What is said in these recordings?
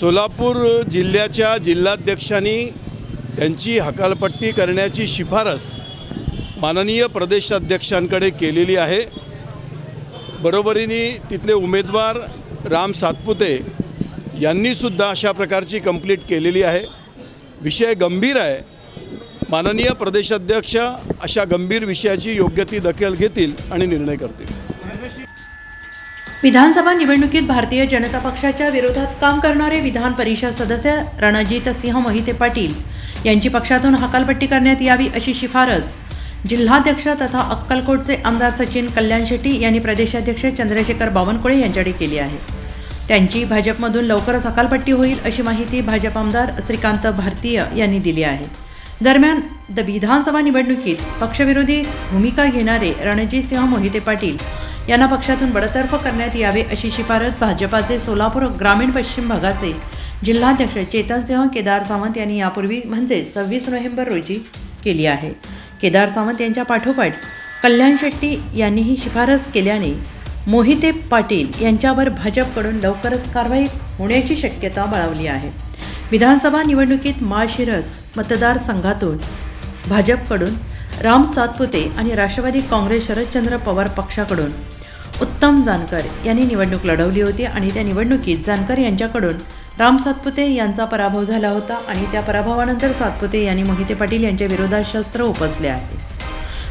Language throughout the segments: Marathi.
सोलापूर जिल्ह्याच्या जिल्हाध्यक्षांनी त्यांची हकालपट्टी करण्याची शिफारस माननीय प्रदेशाध्यक्षांकडे केलेली आहे. बरोबरीने तिथले उमेदवार राम सातपुते यांनीसुद्धा अशा प्रकारची कंप्लीट केलेली आहे. विषय गंभीर आहे. माननीय प्रदेशाध्यक्ष अशा गंभीर विषयाची योग्य ती दखल घेतील आणि निर्णय करतील. विधानसभा निवडणुकीत भारतीय जनता पक्षाच्या विरोधात काम करणारे विधान परिषद सदस्य रणजित सिंह मोहिते पाटील यांची पक्षातून हकालपट्टी करण्यात यावी अशी शिफारस जिल्हाध्यक्ष तथा अक्कलकोटचे आमदार सचिन कल्याण शेट्टी यांनी प्रदेशाध्यक्ष चंद्रशेखर बावनकुळे यांच्याकडे केली आहे. त्यांची भाजपमधून लवकरच हकालपट्टी होईल अशी माहिती भाजप आमदार श्रीकांत भारतीय यांनी दिली आहे. दरम्यान द विधानसभा निवडणुकीत पक्षविरोधी भूमिका घेणारे रणजितसिंह मोहिते पाटील यांना पक्षातून बडतर्फ करण्यात यावे अशी शिफारस भाजपाचे सोलापूर ग्रामीण पश्चिम भागाचे जिल्हाध्यक्ष चेतनसिंह केदार सावंत यांनी यापूर्वी म्हणजे सव्वीस नोव्हेंबर रोजी केली आहे. केदार सावंत यांच्या पाठोपाठ कल्याण शेट्टी यांनी ही शिफारस केल्याने मोहिते पाटील यांच्यावर भाजपकडून लवकरच कारवाई होण्याची शक्यता बळावली आहे. विधानसभा निवडणुकीत माळशिरस मतदारसंघातून भाजपकडून राम सातपुते आणि राष्ट्रवादी काँग्रेस शरदचंद्र पवार पक्षाकडून उत्तम जानकर यांनी निवडणूक लढवली होती आणि त्या निवडणुकीत जानकर यांच्याकडून राम सातपुते यांचा पराभव झाला होता आणि त्या पराभवानंतर सातपुते यांनी मोहिते पाटील यांच्या विरोधात शस्त्र उपसले आहे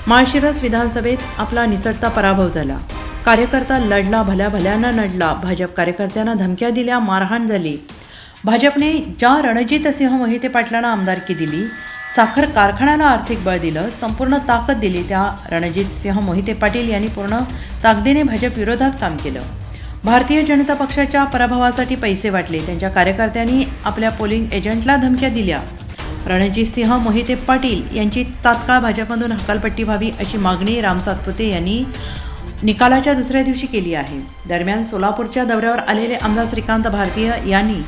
माळशिरस विधानसभेत आपला निसटता पराभव झाला. कार्यकर्ता लढला भल्या भल्यानं नडला. भाजप कार्यकर्त्यांना धमक्या दिल्या मारहाण झाली. भाजपने ज्या रणजितसिंह मोहिते पाटलांना आमदारकी दिली साखर कारखान्याला आर्थिक बळ दिलं संपूर्ण ताकद दिली त्या रणजित सिंह मोहिते पाटील यांनी पूर्ण ताकदीने भाजप विरोधात काम केलं. भारतीय जनता पक्षाच्या पराभवासाठी पैसे वाटले त्यांच्या कार्यकर्त्यांनी आपल्या पोलिंग एजंटला धमक्या दिल्या. रणजित सिंह मोहिते पाटील यांची तात्काळ भाजपमधून हकालपट्टी व्हावी अशी मागणी राम सातपुते यांनी निकालाच्या दुसऱ्या दिवशी केली आहे. दरम्यान सोलापूरच्या दौऱ्यावर आलेले आमदार श्रीकांत भारतीय यांनी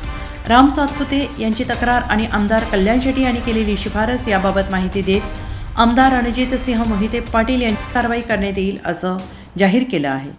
राम सातपुते यांची तक्रार आणि आमदार कल्याण शेट्टी यांनी केलेली शिफारस याबाबत माहिती देत आमदार रणजित सिंह मोहिते पाटील यांची कारवाई करण्यात येईल असं जाहीर केलं आहे.